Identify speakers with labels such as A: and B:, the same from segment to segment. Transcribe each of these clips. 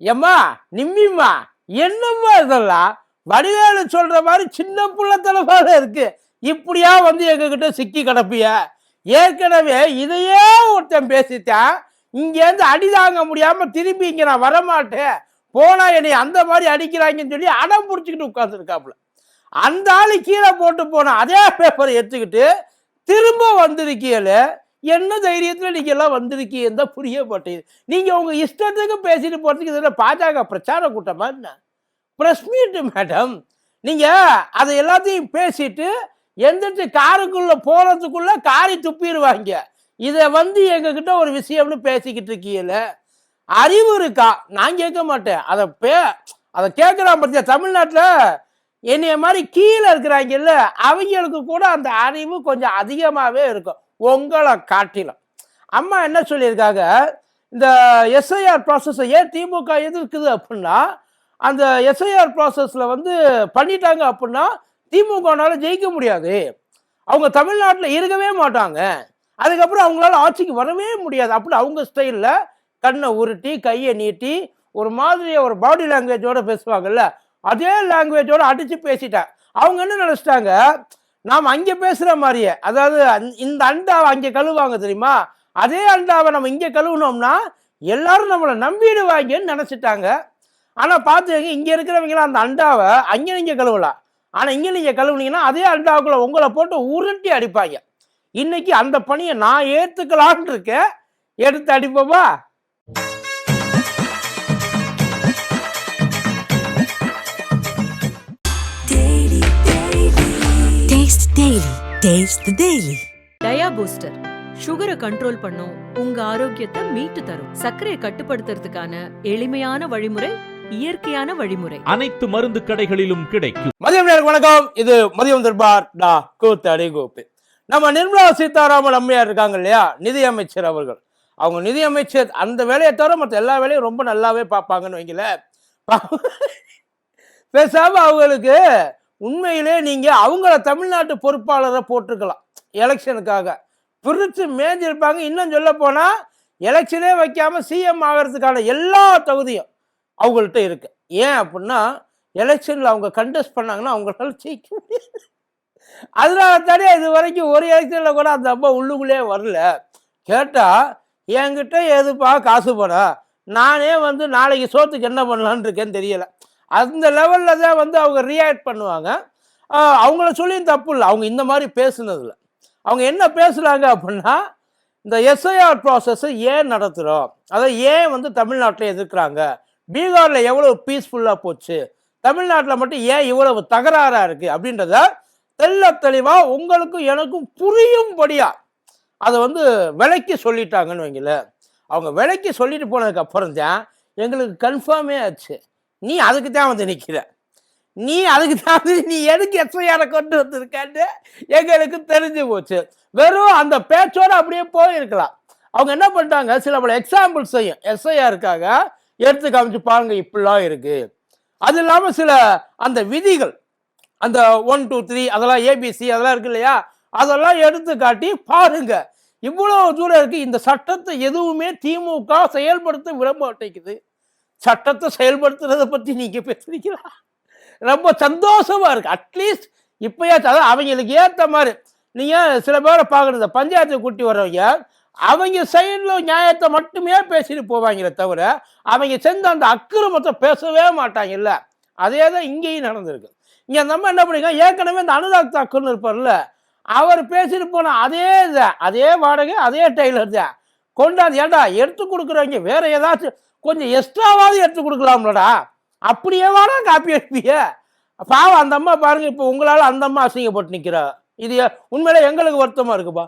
A: எம்மா நிம்மிம்மா என்னம்மா இதெல்லாம்? வடிவேலு சொல்ற மாதிரி சின்ன புள்ளத்தனமாக இருக்கு. இப்படியா வந்து எங்ககிட்ட சிக்கி கிடப்பிய? ஏற்கனவே இதையே ஒருத்தன் பேசித்தான் இங்கேருந்து அடி தாங்க முடியாம திரும்பி இங்க நான் வரமாட்டேன். போனா என்னை அந்த மாதிரி அடிக்கிறாங்கன்னு சொல்லி அடம் பிடிச்சிக்கிட்டு உட்காந்துருக்காப்புல அந்த ஆள் கீழே போட்டு போன அதே பேப்பரை எடுத்துக்கிட்டு திரும்ப வந்திருக்கீங்கள என்ன தைரியத்தில் நீங்கள் எல்லாம் வந்திருக்கீங்க தான் புரிய மாட்டேங்குது. நீங்கள் உங்கள் இஷ்டத்துக்கு பேசிட்டு போகிறதுக்கு இதில் பாஜக பிரச்சார கூட்டமா என்ன? ப்ரெஸ் மீட்டு மேடம் நீங்கள் அதை எல்லாத்தையும் பேசிட்டு எந்திரிச்சு காருக்குள்ளே போகிறதுக்குள்ளே காரி துப்பிடுவாங்க. இதை வந்து எங்ககிட்ட ஒரு விஷயம்னு பேசிக்கிட்டு இருக்கீங்கல்ல. அறிவு இருக்கா? நான் கேட்க மாட்டேன். அதை பே அதை கேட்குறான் பார்த்தியா தமிழ்நாட்டில் என்னைய மாதிரி கீழே இருக்கிறாங்கல்ல அவங்களுக்கு கூட அந்த அறிவு கொஞ்சம் அதிகமாகவே இருக்கும். உங்களை காட்டிலும். அம்மா என்ன சொல்லியிருக்காங்க? இந்த எஸ்ஐஆர் ப்ராசஸை ஏன் திமுக எதிர்க்குது அப்படின்னா அந்த எஸ்ஐஆர் ப்ராசஸில் வந்து பண்ணிட்டாங்க அப்படின்னா திமுகனால ஜெயிக்க முடியாது. அவங்க தமிழ்நாட்டில் இருக்கவே மாட்டாங்க. அதுக்கப்புறம் அவங்களால ஆட்சிக்கு வரவே முடியாது. அப்படி அவங்க ஸ்டைலில் கண்ணை உருட்டி கையை நீட்டி ஒரு மாதிரி ஒரு பாடி லாங்குவேஜோடு பேசுவாங்கல்ல அதே லாங்குவேஜோடு அடித்து பேசிட்டேன். அவங்க என்ன நினச்சிட்டாங்க? நாம் அங்கே பேசுகிற மாதிரியே. அதாவது அந் இந்த அண்டாவை அங்கே கழுவாங்க தெரியுமா? அதே அண்டாவை நம்ம இங்கே கழுவுனோம்னா எல்லாரும் நம்மளை நம்பிடுவாங்கன்னு நினச்சிட்டாங்க. ஆனால் பார்த்துக்கங்க இங்கே இருக்கிறவங்களாம் அந்த அண்டாவை அங்கே நீங்கள் கழுவலாம் ஆனால் இங்கே நீங்கள் கழுவுனீங்கன்னா அதே அண்டாவுக்குள்ளே உங்களை போட்டு உருட்டி அடிப்பாங்க. இன்னைக்கு அந்த பணியை நான் ஏற்றுக்கலான் இருக்கேன். எடுத்து அடிப்போமா?
B: Taste the Daily.
C: Dia booster சுகரை கண்ட்ரோல் பண்ணும். உங்க ஆரோக்கியத்தை மீட்டு தரும். சர்க்கரையை கட்டுப்படுத்துறதுக்கான எளிமையான வழிமுறை இயற்கையான வழிமுறை.
D: அனைத்து மருந்து கடைகளிலும் கிடைக்கும்.
A: மதியம் நேரம் வணக்கம். இது மதியம் தர்பார் டா கூத்தடி கோப்பு நம்ம நிர்மலா சீதாராமன் அம்மையார் இருக்காங்க இல்லையா? நிதியமைச்சர் அவர்கள். அவங்க நிதியமைச்சர் அந்த வேலையை தவிர மற்ற எல்லா வேலையும் ரொம்ப நல்லாவே பார்ப்பாங்கன்னு வைங்கள பேசாம அவங்களுக்கு உண்மையிலே நீங்கள் அவங்கள தமிழ்நாட்டு பொறுப்பாளரை போட்டிருக்கலாம் எலெக்ஷனுக்காக. பிரித்து மேஞ்சிருப்பாங்க. இன்னும் சொல்ல போனால் எலெக்ஷனே வைக்காமல் சிஎம் ஆகிறதுக்கான எல்லா தகுதியும் அவங்கள்ட்ட இருக்கு. ஏன் அப்படின்னா எலெக்ஷனில் அவங்க கண்டெஸ்ட் பண்ணாங்கன்னா அவங்களால ஜெயிக்க முடியாது. அதனால தானே இது வரைக்கும் ஒரு எலெக்ஷனில் கூட அந்த அம்மா உள்ளுக்குள்ளே வரல. கேட்டால் என்கிட்ட எதுப்பா காசு பணம் நானே வந்து நாளைக்கு சோத்துக்கு என்ன பண்ணலான்னு இருக்கேன்னு தெரியல. அந்த லெவலில் தான் வந்து அவங்க ரியாக்ட் பண்ணுவாங்க. அவங்கள சொல்லியும் தப்பு இல்லை. அவங்க இந்த மாதிரி பேசுனதில் அவங்க என்ன பேசுகிறாங்க அப்படின்னா இந்த எஸ்ஐஆர் ப்ராசஸ்ஸை ஏன் நடத்துகிறோம் அதை ஏன் வந்து தமிழ்நாட்டில் எதிர்க்கிறாங்க? பீகாரில் எவ்வளோ பீஸ்ஃபுல்லாக போச்சு? தமிழ்நாட்டில் மட்டும் ஏன் இவ்வளவு தகராறாக இருக்குது அப்படின்றத தெள்ள தெளிவாக உங்களுக்கும் எனக்கும் புரியும்படியாக அதை வந்து விலைக்கு சொல்லிட்டாங்கன்னு வைங்களேன். அவங்க விலைக்கு சொல்லிட்டு போனதுக்கு அப்புறம் தான் எங்களுக்கு கன்ஃபார்மே ஆச்சு. நீ அதுக்கு தான் வந்து நிற்கிற நீ அதுக்கு தான் வந்து நீ எதுக்கு எஸ்ஐஆரை கொண்டு வந்திருக்கான்னு எங்களுக்கு தெரிஞ்சு போச்சு. வெறும் அந்த பேச்சோடு அப்படியே போயிருக்கலாம். அவங்க என்ன பண்ணிட்டாங்க? சில பல எக்ஸாம்பிள் செய்யும். எஸ்ஐஆருக்காக எடுத்து காமிச்சு பாருங்க இப்படிலாம் இருக்கு. அது இல்லாமல் சில அந்த விதிகள் அந்த ஒன் டூ த்ரீ அதெல்லாம் ஏபிசி அதெல்லாம் இருக்கு இல்லையா? அதெல்லாம் எடுத்து காட்டி பாருங்க. இவ்வளோ தூரம் இருக்கு. இந்த சட்டத்தை எதுவுமே திமுக செயல்படுத்த விட மாட்டேங்குது. சட்டத்தை செயல்படுத்துறதை பற்றி நீங்கள் பேசுறீங்களா? ரொம்ப சந்தோஷமாக இருக்கு. அட்லீஸ்ட் இப்பயாச்சும் அதாவது அவங்களுக்கு ஏற்ற மாதிரி நீங்கள் சில பேரை பார்க்குறது பஞ்சாயத்தை கூட்டி வர்றவங்க அவங்க சைடில் நியாயத்தை மட்டுமே பேசிட்டு போவாங்களே தவிர அவங்க செஞ்ச அந்த அக்கிரமத்தை பேசவே மாட்டாங்கல்ல. அதே தான் இங்கேயும் நடந்திருக்கு. இங்கே அந்த அம்மா என்ன பண்ணிருக்காங்க ஏற்கனவே இந்த அனுராக் தாக்கூர்னு இருப்பார்ல அவர் பேசிட்டு போன அதே இதை அதே வாடகை அதே டெய்லர் தான். கொண்டாந்து ஏன்டா எடுத்து கொடுக்குறவங்க வேற ஏதாச்சும் கொஞ்சம் எக்ஸ்ட்ராவாவது எடுத்து கொடுக்கலாம்லடா. அப்படியே வாடா காப்பி அடிப்பிய. பாவம் அந்த அம்மா பாருங்க இப்போ உங்களால் அந்த அம்மா அசிங்கப்பட்டு நிற்கிறா இது உண்மையில எங்களுக்கு வருத்தமாக இருக்குப்பா.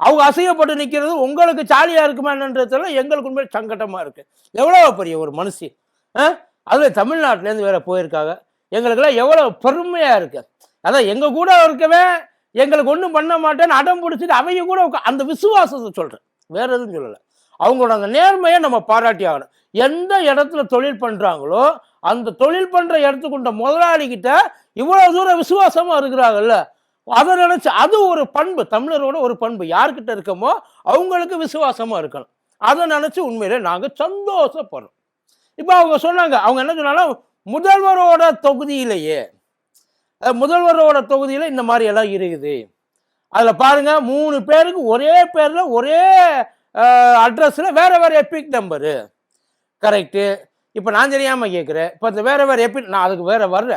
A: அவங்க அசிங்கப்பட்டு நிற்கிறது உங்களுக்கு ஜாலியாக இருக்குமா என்னன்றதுல எங்களுக்கு உண்மையில சங்கடமாக இருக்குது எவ்வளோ பெரிய ஒரு மனுஷி ஆ? அதில் தமிழ்நாட்டிலேருந்து வேற போயிருக்காங்க. எங்களுக்கெல்லாம் எவ்வளோ பெருமையாக இருக்கு. அதான் எங்கள் கூட இருக்கவே எங்களுக்கு ஒன்றும் பண்ண மாட்டேன்னு அடம் பிடிச்சிட்டு அவங்க கூட அந்த விசுவாசத்தை சொல்கிறேன் வேற எதுவும் சொல்லலை. அவங்களோட அந்த நேர்மையை நம்ம பாராட்டி ஆகணும் எந்த இடத்துல தொழில் பண்ணுறாங்களோ அந்த தொழில் பண்ணுற இடத்துக்கு உண்ட முதலாளிகிட்ட இவ்வளோ தூரம் விசுவாசமாக இருக்கிறாங்கல்ல? அதை நினச்சி அது ஒரு பண்பு. தமிழரோட ஒரு பண்பு. யார்கிட்ட இருக்கமோ அவங்களுக்கு விசுவாசமாக இருக்கணும். அதை நினச்சி உண்மையிலே நாங்கள் சந்தோஷப்படுறோம். இப்போ அவங்க சொன்னாங்க அவங்க என்ன சொன்னாலும் முதல்வரோட தொகுதியிலேயே முதல்வரோட தொகுதியில் இந்த மாதிரி எல்லாம் இருக்குது. அதில் பாருங்கள் மூணு பேருக்கு ஒரே பேரில் ஒரே அட்ரஸில் வேறு வேறு எபிக் நம்பரு கரெக்டு இப்போ நான் தெரியாமல் கேட்குறேன் இப்போ இந்த வேறு வேறு எப்பிக் நான் அதுக்கு வேறு வர்ற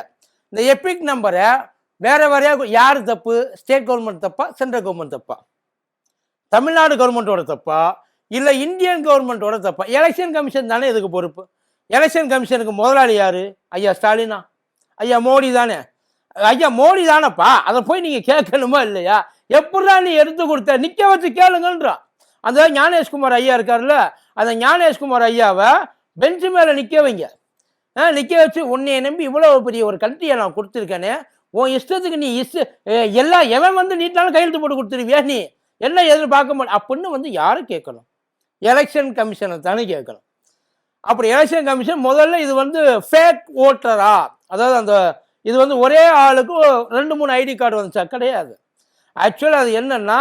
A: இந்த எப்பிக் நம்பரை வேறு வேறையாக யார் தப்பு? ஸ்டேட் கவர்மெண்ட் தப்பா? சென்ட்ரல் கவர்மெண்ட் தப்பா? தமிழ்நாடு கவர்மெண்ட்டோட தப்பா? இல்லை இந்தியன் கவர்மெண்ட்டோட தப்பா? எலெக்ஷன் கமிஷன் தானே இதுக்கு பொறுப்பு. எலெக்ஷன் கமிஷனுக்கு முதலாளி யார்? ஐயா ஸ்டாலினா. ஐயா மோடி தானே. ஐயா மோடி தானப்பா. அதை போய் நீங்கள் கேட்கணுமா இல்லையா? எப்படா நீ எடுத்து கொடுத்த? நிற்க வச்சு கேளுங்கன்றான் அந்த ஞானேஷ்குமார் ஐயா இருக்கார்ல அந்த ஞானேஷ்குமார் ஐயாவை பெஞ்சு மேலே நிற்க வைங்க. நிற்க வச்சு உன்னையை நம்பி இவ்வளோ பெரிய ஒரு கண்ட்ரியை நான் கொடுத்துருக்கேனே உன் இஷ்டத்துக்கு நீ இஷ்ட எல்லாம் எவன் வந்து நீட்டாலும் கையெழுத்து போட்டு கொடுத்துருவியா நீ? என்ன எதிர்பார்க்க மாட்டேன் அப்படின்னு வந்து யாரும் கேட்கணும்? எலெக்ஷன் கமிஷனை தானே கேட்கணும். அப்படி எலெக்ஷன் கமிஷன் முதல்ல இது வந்து ஃபேக் ஓட்டரா அதாவது அந்த இது வந்து ஒரே ஆளுக்கு ரெண்டு மூணு ஐடி கார்டு வந்துச்சா? கிடையாது. ஆக்சுவலாக அது என்னென்னா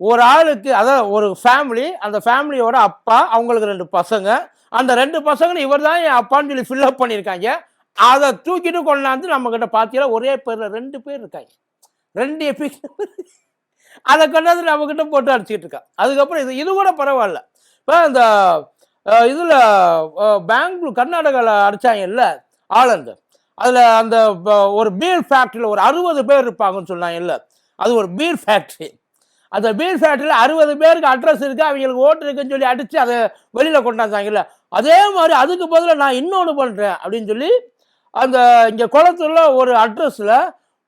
A: ஒரு ஆளுக்கு அதான் ஒரு ஃபேமிலி அந்த ஃபேமிலியோட அப்பா அவங்களுக்கு ரெண்டு பசங்க. அந்த ரெண்டு பசங்களும் இவர் தான் என் அப்பான்னு சொல்லி ஃபில்அப் பண்ணியிருக்காங்க. அதை தூக்கிட்டு கொண்டாந்து நம்மக்கிட்ட பார்த்தீங்கன்னா ஒரே பேரில் ரெண்டு பேர் இருக்காங்க. ரெண்டு எபிக் அதை கொண்டாந்து நம்மக்கிட்ட போட்டு அடிச்சுக்கிட்டு இருக்கா. அதுக்கப்புறம் இது இது கூட பரவாயில்ல. இப்போ இந்த இதில் பெங்களூர் கர்நாடகாவில் அடித்தாங்கல்ல ஆலந்து அதில் அந்த ஒரு பீர் ஃபேக்ட்ரியில் ஒரு அறுபது பேர் இருப்பாங்கன்னு சொன்னாங்கல்ல. அது ஒரு பீர் ஃபேக்ட்ரி அந்த பீர் ஃபேக்ட்ரியில் அறுபது பேருக்கு அட்ரஸ் இருக்குது அவங்களுக்கு ஓட்டு இருக்குன்னு சொல்லி அடித்து அதை வெளியில் கொண்டாந்தாங்கல்ல அதே மாதிரி அதுக்கு பதிலாக நான் இன்னொன்று பண்ணுறேன் அப்படின்னு சொல்லி அந்த இங்கே குளத்தில் ஒரு அட்ரஸில்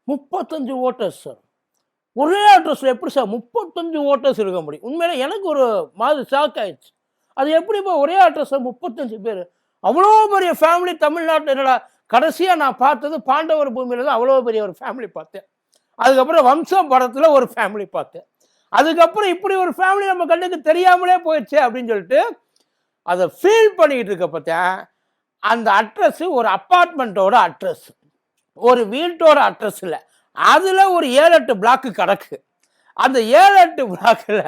A: முப்பத்தஞ்சு ஓட்டர்ஸ் சார் ஒரே அட்ரஸில் எப்படி சார் முப்பத்தஞ்சு ஓட்டர்ஸ் இருக்க முடியும்? உண்மையில எனக்கு ஒரு மாதிரி ஷாக் ஆயிடுச்சு. அது எப்படி இப்போ ஒரே அட்ரஸில் முப்பத்தஞ்சு பேர்? அவ்வளோ பெரிய ஃபேமிலி தமிழ்நாட்டில் என்னடா கடைசியாக நான் பார்த்தது பாண்டவர் பூமியில் தான் அவ்வளோ பெரிய ஒரு ஃபேமிலி பார்த்தேன். அதுக்கப்புறம் வம்சம் படத்தில் ஒரு ஃபேமிலி பார்த்தேன். அதுக்கப்புறம் இப்படி ஒரு ஃபேமிலி நம்ம கண்ணுக்கு தெரியாமலே போயிடுச்சு அப்படின்னு சொல்லிட்டு அதை ஃபீல் பண்ணிக்கிட்டு இருக்க பார்த்தேன் அந்த அட்ரஸ் ஒரு அப்பார்ட்மெண்ட்டோட அட்ரஸ் ஒரு வீட்டோட அட்ரஸ் இல்லை அதில் ஒரு ஏழு எட்டு பிளாக்கு கிடக்கு. அந்த ஏழு எட்டு பிளாக்கில்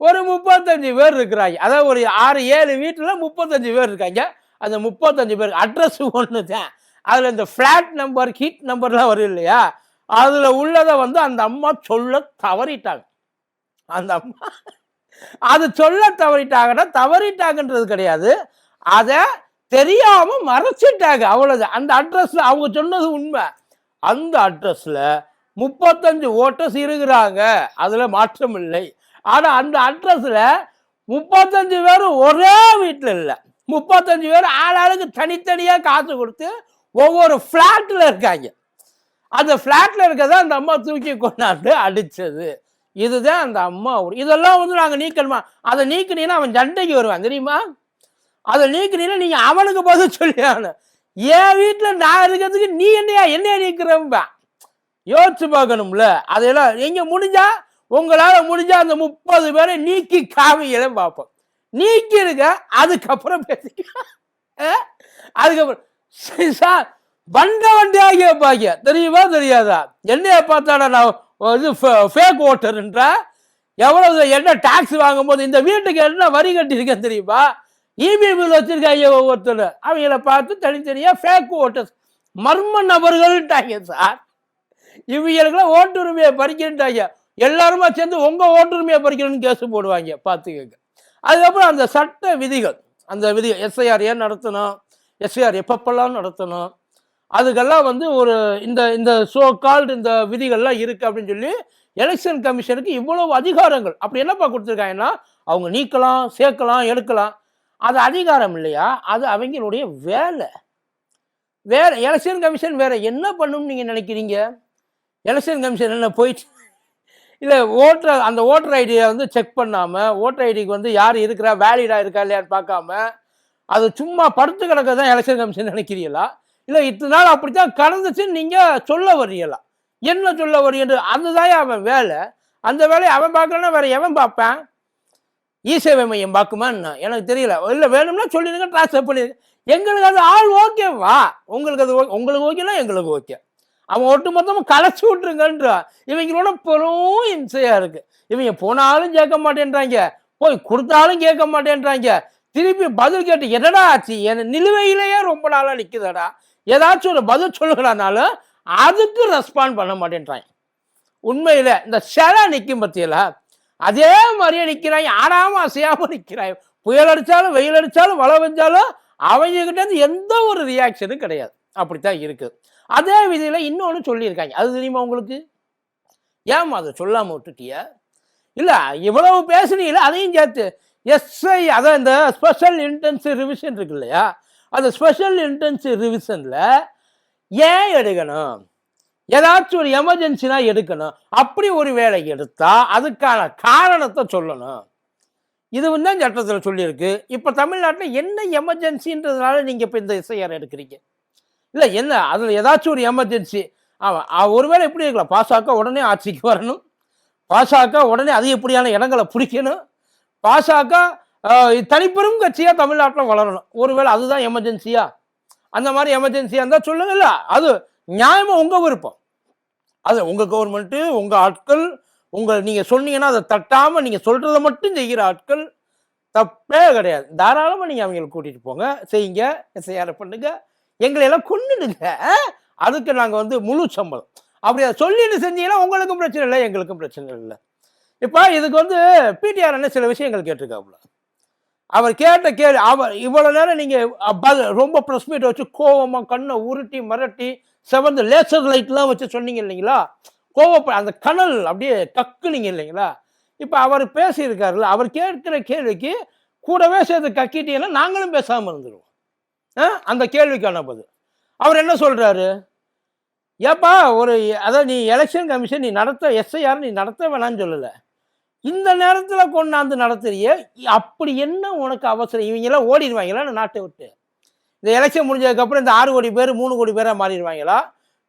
A: ஒரு முப்பத்தஞ்சு பேர் இருக்கிறாங்க. அதாவது ஒரு ஆறு ஏழு வீட்டில் முப்பத்தஞ்சு பேர் இருக்காங்க. அந்த முப்பத்தஞ்சு பேர் அட்ரஸ் ஒன்று தான் அதில் இந்த ஃப்ளாட் நம்பர் ஹீட் நம்பர்லாம் வரும் இல்லையா? அதில் உள்ளதை வந்து அந்த அம்மா சொல்ல தவறிட்டாங்க. அந்த அம்மா அது சொல்ல தவறிட்டாங்கன்னா தவறிட்டாங்கன்றது கிடையாது. அதை தெரியாம மறைச்சிட்டாங்க. அவ்வளவு அந்த அட்ரஸ்ல அவங்க சொன்னது உண்மை. அந்த அட்ரஸ்ல முப்பத்தஞ்சு ஓட்டர்ஸ் இருக்கிறாங்க. அதுல மாற்றம் இல்லை. ஆனா அந்த அட்ரஸ்ல முப்பத்தஞ்சு பேரும் ஒரே வீட்டில் இல்லை. முப்பத்தஞ்சு பேர் ஆளாளுக்கு தனித்தனியாக காசு கொடுத்து ஒவ்வொரு ஃப்ளாட்டில் இருக்காங்க. அந்த ஃப்ளாட்டில் இருக்கறத அந்த அம்மா தூக்கி கொண்டாந்து அடித்தது இதுதான் அந்த அம்மா ஊர் இதெல்லாம் வந்து நாங்கள் நீக்கணுமா? அதை நீக்கினீங்கன்னா அவன் சண்டைக்கு வருவான் தெரியுமா? அதை நீக்கினீங்கன்னா நீங்கள் அவனுக்கு பதில் சொல்லியானு என் வீட்டில் நான் இருக்கிறதுக்கு நீ என்னையா என்னையா நீக்கிறம்பா யோசிச்சு பார்க்கணும்ல. அதெல்லாம் நீங்கள் முடிஞ்சா உங்களால் முடிஞ்சா அந்த முப்பது பேரை நீக்கி காமிகளை பார்ப்போம். நீக்கி இருக்க அதுக்கப்புறம் பேசிக்க அதுக்கப்புறம் சரி சார் வண்ட வண்டியாக பாக்கிய தெரியுமா தெரியாதா? என்னைய பார்த்தாடா நான் இது ஃபேக் ஓட்டருன்ற எவ்வளவு என்ன டாக்ஸ் வாங்கும்போது இந்த வீட்டுக்கு என்ன வரி கட்டியிருக்கேன் தெரியுமா? இபி பில் வச்சிருக்காங்க ஒவ்வொருத்தர். அவங்கள பார்த்து தனித்தனியாக ஃபேக் ஓட்டர்ஸ் மர்ம நபர்கள்ட்டாங்க சார். இவங்களுக்குலாம் ஓட்டுரிமையை பறிக்கிட்டாங்க எல்லாருமா சேர்ந்து உங்கள் ஓட்டுரிமையை பறிக்கணும்னு கேஸ் போடுவாங்க. பார்த்துக்கங்க. அதுக்கப்புறம் அந்த சட்ட விதிகள். அந்த விதிகள் எஸ்ஐஆர் ஏன் நடத்தணும்? எஸ்ஐஆர் எப்பப்பெல்லாம் நடத்தணும்? அதுக்கெல்லாம் வந்து ஒரு இந்த இந்த சோ கால்டு இந்த விதிகள்லாம் இருக்குது அப்படின்னு சொல்லி எலெக்ஷன் கமிஷனுக்கு இவ்வளவு அதிகாரங்கள். அப்படி என்னப்பா கொடுத்துருக்காங்கன்னா அவங்க நீக்கலாம் சேர்க்கலாம் எடுக்கலாம். அது அதிகாரம் இல்லையா? அது அவங்களுடைய வேலை. வேற எலெக்ஷன் கமிஷன் வேற என்ன பண்ணும்னு நீங்கள் நினைக்கிறீங்க? எலெக்ஷன் கமிஷன் என்ன போயிட்டு இல்லை ஓட்டர் அந்த ஓட்டர் ஐடியை வந்து செக் பண்ணாமல் ஓட்டர் ஐடிக்கு வந்து யார் இருக்கிறா வேலிடாக இருக்கா இல்லையான்னு பார்க்காம அது சும்மா படுத்து கிடக்க தான் எலெக்ஷன் கமிஷன் நினைக்கிறீங்களா? இல்லை இத்தனை நாள் அப்படித்தான் கடந்துச்சுன்னு நீங்கள் சொல்ல வரீங்களா என்ன சொல்ல வர்றீங்க அதுதான் அவன் வேலை. அந்த வேலையை அவன் பார்க்கலன்னா வேற எவன் பார்ப்பேன்? இ சேவை மையம் பார்க்குமான்னு எனக்கு தெரியல. இல்லை வேணும்னா சொல்லிடுங்க ட்ரான்ஸ்ஃபர் பண்ணிடுங்க. எங்களுக்கு அது ஆள் ஓகேவா உங்களுக்கு அது ஓகே உங்களுக்கு ஓகேனா எங்களுக்கு ஓகே அவன் ஒட்டு மொத்தமாக கலைச்சி விட்டுருங்கன்றான் இவங்களோட பெரும் இம்சையாக இருக்குது இவங்க போனாலும் கேட்க மாட்டேன்றாங்க. போய் கொடுத்தாலும் கேட்க மாட்டேன்றாங்க. திருப்பி பதில் கேட்டு என்னடா ஆச்சு? என் நிலுவையிலேயே ரொம்ப நாளாக நிற்குதடா ஏதாச்சும் ஒரு பதில் சொல்லுகிறானாலும் அதுக்கு ரெஸ்பாண்ட் பண்ண மாட்டேன்றாங்க உண்மையில் இந்த சிலை நிற்கும் பற்றியில் அதே மாதிரியே நிற்கிறாங்க ஆடாம அசையாமல் நிற்கிறாங்க புயல் அடித்தாலும் வெயில் அடித்தாலும் மழை பெஞ்சாலும் அவங்க எந்த ஒரு ரியாக்ஷனும் கிடையாது. அப்படித்தான் இருக்குது அதே விதியில் இன்னொன்று சொல்லியிருக்காங்க. அது தெரியுமா உங்களுக்கு? ஏம்மா அதை சொல்லாமல் விட்டுட்டிய? இல்லை இவ்வளவு பேசுனீங்களே அதையும் சேர்த்து எஸ்ஐ அதான் இந்த ஸ்பெஷல் இன்டென்சிவ் ரிவிஷன் இருக்கு இல்லையா? அந்த ஸ்பெஷல் இன்டென்சிவ் ரிவிஷனில் ஏன் எடுக்கணும்? ஏதாச்சும் ஒரு எமர்ஜென்சினா எடுக்கணும். அப்படி ஒரு வேலை எடுத்தால் அதுக்கான காரணத்தை சொல்லணும். இது வந்து தான் சட்டத்தில் சொல்லியிருக்கு. இப்போ தமிழ்நாட்டில் என்ன எமர்ஜென்சின்றதுனால நீங்கள் இப்போ இந்த எஸ்ஐஆர் எடுக்கிறீங்க? இல்லை என்ன? அதில் ஏதாச்சும் ஒரு எமர்ஜென்சி ஆமாம் ஒருவேளை எப்படி இருக்கலாம்? பாசாக்க உடனே ஆட்சிக்கு வரணும். பாசாக்க உடனே அது எப்படியான இடங்களை பிடிக்கணும்? பாசாக்கா தனிப்பெரும் கட்சியாக தமிழ்நாட்டில் வளரணும். ஒருவேளை அதுதான் எமர்ஜென்சியா அந்த மாதிரி எமர்ஜென்சியாக இருந்தால் சொல்லுங்கல்ல. அது நியாயமாக உங்கள் விருப்பம். அது உங்கள் கவர்மெண்ட்டு உங்கள் ஆட்கள் உங்கள் நீங்கள் சொன்னீங்கன்னா அதை தட்டாமல் நீங்கள் சொல்கிறத மட்டும் செய்கிற ஆட்கள் தப்பே கிடையாது. தாராளமாக நீங்கள் அவங்களை கூட்டிகிட்டு போங்க. செய்யுங்க. எஸ்ஐஆர் பண்ணுங்க. எங்களை எல்லாம் கொண்டுடுங்க அதுக்கு நாங்கள் வந்து முழு சம்பளம். அப்படி அதை சொல்லிட்டு செஞ்சீங்கன்னா உங்களுக்கும் பிரச்சனை இல்லை எங்களுக்கும் பிரச்சனை இல்லை. இப்போ இதுக்கு வந்து பிடிஆர் என்ன சில விஷயங்கள் கேட்டிருக்காப்புல. அவர் கேட்ட கேள்வி அவர் இவ்வளோ நேரம் நீங்கள் ரொம்ப ப்ரெஸ் மீட் வச்சு கோவமாக கண்ணை உருட்டி மிரட்டி செவந்து லேசர் லைட்லாம் வச்சு சொன்னீங்க இல்லைங்களா? கோவப்ப அந்த கனல் அப்படியே கக்குனீங்க இல்லைங்களா? இப்போ அவர் பேசியிருக்காருல்ல அவர் கேட்கிற கேள்விக்கு கூடவே சேர்த்து கக்கிட்டீங்கன்னா நாங்களும் பேசாமல் இருந்துருவோம். ஆ? அந்த கேள்விக்கான பதில். அவர் என்ன சொல்றாரு? ஏப்பா ஒரு அதாவது நீ எலெக்ஷன் கமிஷன் நீ நடத்த எஸ்ஐஆர் நீ நடத்த வேணாம்னு சொல்லலை. இந்த நேரத்தில் கொண்டாந்து நடத்துறிய அப்படி என்ன உனக்கு அவசரம்? இவங்கெல்லாம் ஓடிடுவாங்களா? இந்த நாட்டை விட்டு. இந்த எலெக்ஷன் முடிஞ்சதுக்கப்புறம் இந்த ஆறு கோடி பேர் மூணு கோடி பேராக மாறிடுவாங்களா?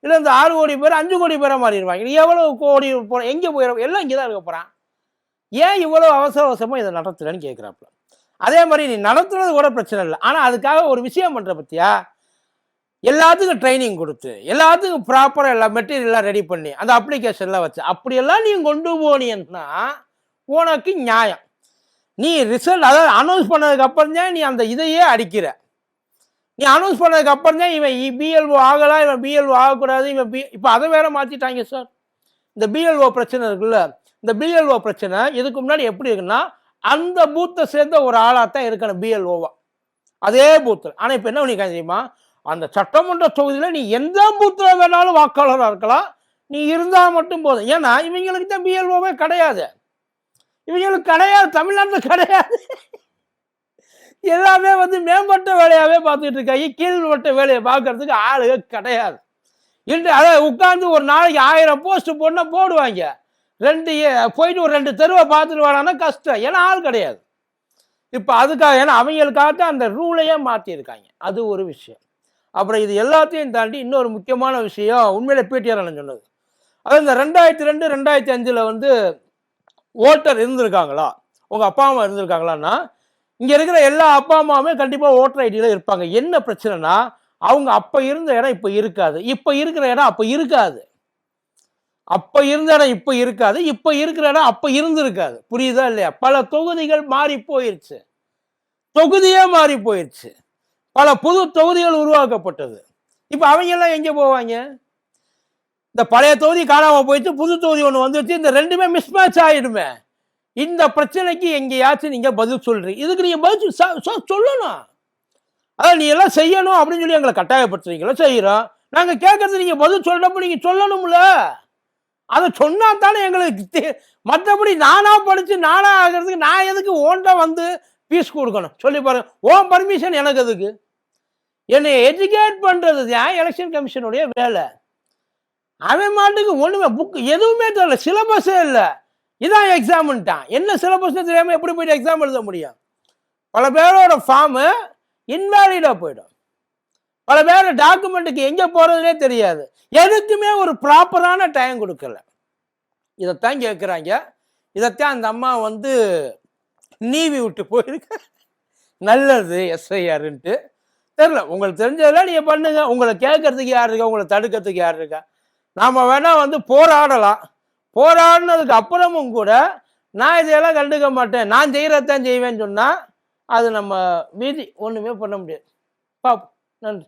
A: இல்லை இந்த ஆறு கோடி பேர் அஞ்சு கோடி பேராக மாறிடுவாங்க. எவ்வளோ கோடி போகிறோம் எங்கே போயிடும் எல்லாம் இங்கே தான் இருக்க போகிறான் ஏன் இவ்வளோ அவசர அவசரமாக இதை நடத்துறேன்னு கேட்குறாப்புல அதே மாதிரி நீ நடத்துறது கூட பிரச்சனை இல்லை. ஆனால் அதுக்காக ஒரு விஷயம் பண்ணுற பற்றியா எல்லாத்துக்கும் ட்ரைனிங் கொடுத்து எல்லாத்துக்கும் ப்ராப்பராக எல்லா மெட்டீரியல்லாம் ரெடி பண்ணி அந்த அப்ளிகேஷன்லாம் வச்சு அப்படியெல்லாம் நீ கொண்டு போனீன்னா உனக்கு நியாயம். நீ ரிசல்ட் அதாவது அனௌன்ஸ் பண்ணதுக்கு அப்புறம் தான் நீ அந்த இதையே அடிக்கிற. நீ அனௌன்ஸ் பண்ணதுக்கு அப்புறம் தான் இவன் பிஎல்ஓ ஆகலாம் இவன் பிஎல்ஓ ஆகக்கூடாது இவன் பி இப்போ அதை வேற மாற்றிட்டாங்க சார் இந்த பிஎல்ஓ பிரச்சனை இருக்குல்ல இந்த பிஎல்ஓ பிரச்சனை இதுக்கு முன்னாடி எப்படி இருக்குன்னா அந்த பூத்தை சேர்ந்த ஒரு ஆளாக தான் இருக்கணும் பிஎல்ஓவா அதே பூத்து ஆனால் இப்போ என்ன பண்ணிக்காங்க தெரியுமா? அந்த சட்டமன்ற தொகுதியில் நீ எந்த பூத்தில் வேணாலும் வாக்காளராக இருக்கலாம். நீ இருந்தால் மட்டும் போதும். ஏன்னா இவங்களுக்கு தான் பிஎல்ஓவே கிடையாது. இவங்களுக்கு கிடையாது தமிழ்நாட்டில் கிடையாது. எல்லாமே வந்து மேம்பட்ட வேலையாகவே பார்த்துட்டு இருக்காங்க. கீழ்மட்ட வேலையை பார்க்கறதுக்கு ஆளுங்க கிடையாது. இன்று அதை உட்காந்து ஒரு நாளைக்கு ஆயிரம் போஸ்ட் போடனா போடுவாங்க. ரெண்டு ஏ- போயிட்டு ஒரு ரெண்டு தெருவை பார்த்துட்டு வரானா கஷ்டம். ஏன்னா ஆள் கிடையாது. இப்போ அதுக்காக ஏன்னா அவங்களுக்காகத்தான் அந்த ரூலையே மாற்றியிருக்காங்க அது ஒரு விஷயம். அப்புறம் இது எல்லாத்தையும் தாண்டி இன்னொரு முக்கியமான விஷயம் உண்மையில பிடிஆர் அண்ணன் சொன்னது. அது இந்த ரெண்டாயிரத்தி ரெண்டு ரெண்டாயிரத்தி அஞ்சில் வந்து ஓட்டர் இருந்திருக்காங்களா? உங்கள் அப்பா அம்மா இருந்திருக்காங்களான்னா இங்கே இருக்கிற எல்லா அப்பா அம்மாவுமே கண்டிப்பாக ஓட்டர் ஐடியில் இருப்பாங்க. என்ன பிரச்சனைனா அவங்க அப்போ இருந்த இடம் இப்போ இருக்காது. இப்போ இருக்கிற இடம் அப்போ இருக்காது. அப்போ இருந்த இடம் இப்போ இருக்காது. இப்போ இருக்கிற இடம் அப்போ இருந்திருக்காது. புரியுதா இல்லையா? பல தொகுதிகள் மாறி போயிருச்சு. தொகுதியே மாறி போயிருச்சு. பல புது தொகுதிகள் உருவாக்கப்பட்டது. இப்போ அவங்க எல்லாம் எங்கே போவாங்க? இந்த பழைய தொகுதி காணாமல் போயிட்டு புது தொகுதி ஒன்று வந்துருச்சு. இந்த ரெண்டுமே மிஸ்மேட்ச் ஆகிடுமே இந்த பிரச்சனைக்கு எங்கேயாச்சும் நீங்கள் பதில் சொல்கிறீங்க இதுக்கு நீங்கள் பதில் சொல்லணும். அதான் நீ எல்லாம் செய்யணும் அப்படின்னு சொல்லி எங்களை கட்டாயப்படுத்துறீங்களோ செய்கிறோம் நாங்கள் கேட்கறது நீங்கள் பதில் சொல்கிறப்ப நீங்கள் சொல்லணும்ல. அதை சொன்னா தானே எங்களுக்கு தெ- மற்றபடி நானாக படித்து நானாக ஆகிறதுக்கு நான் எதுக்கு ஓன்ட்ட வந்து ஃபீஸ் கொடுக்கணும்? சொல்லி பாருங்க ஓன் பர்மிஷன் எனக்கு எதுக்கு? என்னை எஜுகேட் பண்ணுறது தான் எலெக்ஷன் கமிஷனுடைய வேலை. அவன் மாட்டுக்கு ஒன்றுமே புக் எதுவுமே தெரியல சிலபஸே இல்லை. இதான் எக்ஸாம்ன்ட்டான் என்ன சிலபஸ்னு தெரியாமல் எப்படி போயிட்டு எக்ஸாம் எழுத முடியும்? பல பேரோட ஃபார்மு இன்வேலிடாக போயிடும். பல பேர் டாக்குமெண்ட்டுக்கு எங்கே போகிறதுனே தெரியாது. எதுக்குமே ஒரு ப்ராப்பரான டைம் கொடுக்கல. இதைத்தான் கேட்குறாங்க இதைத்தான் அந்த அம்மா வந்து நீவி விட்டு போயிருக்க. நல்லது எஸ்ஐஆருன்ட்டு தெரில உங்களுக்கு தெரிஞ்சதெல்லாம் நீங்கள் பண்ணுங்கள் உங்களை கேட்கறதுக்கு யார் இருக்கா? உங்களை தடுக்கிறதுக்கு யார் இருக்கா? நாம் வேணால் வந்து போராடலாம். போராடினதுக்கு அப்புறமும் கூட நான் இதையெல்லாம் கண்டுக்க மாட்டேன். நான் செய்கிறதான் செய்வேன்னு சொன்னால் அது நம்ம மீதி ஒன்றுமே பண்ண முடியாது. பாப்போம். நன்றி.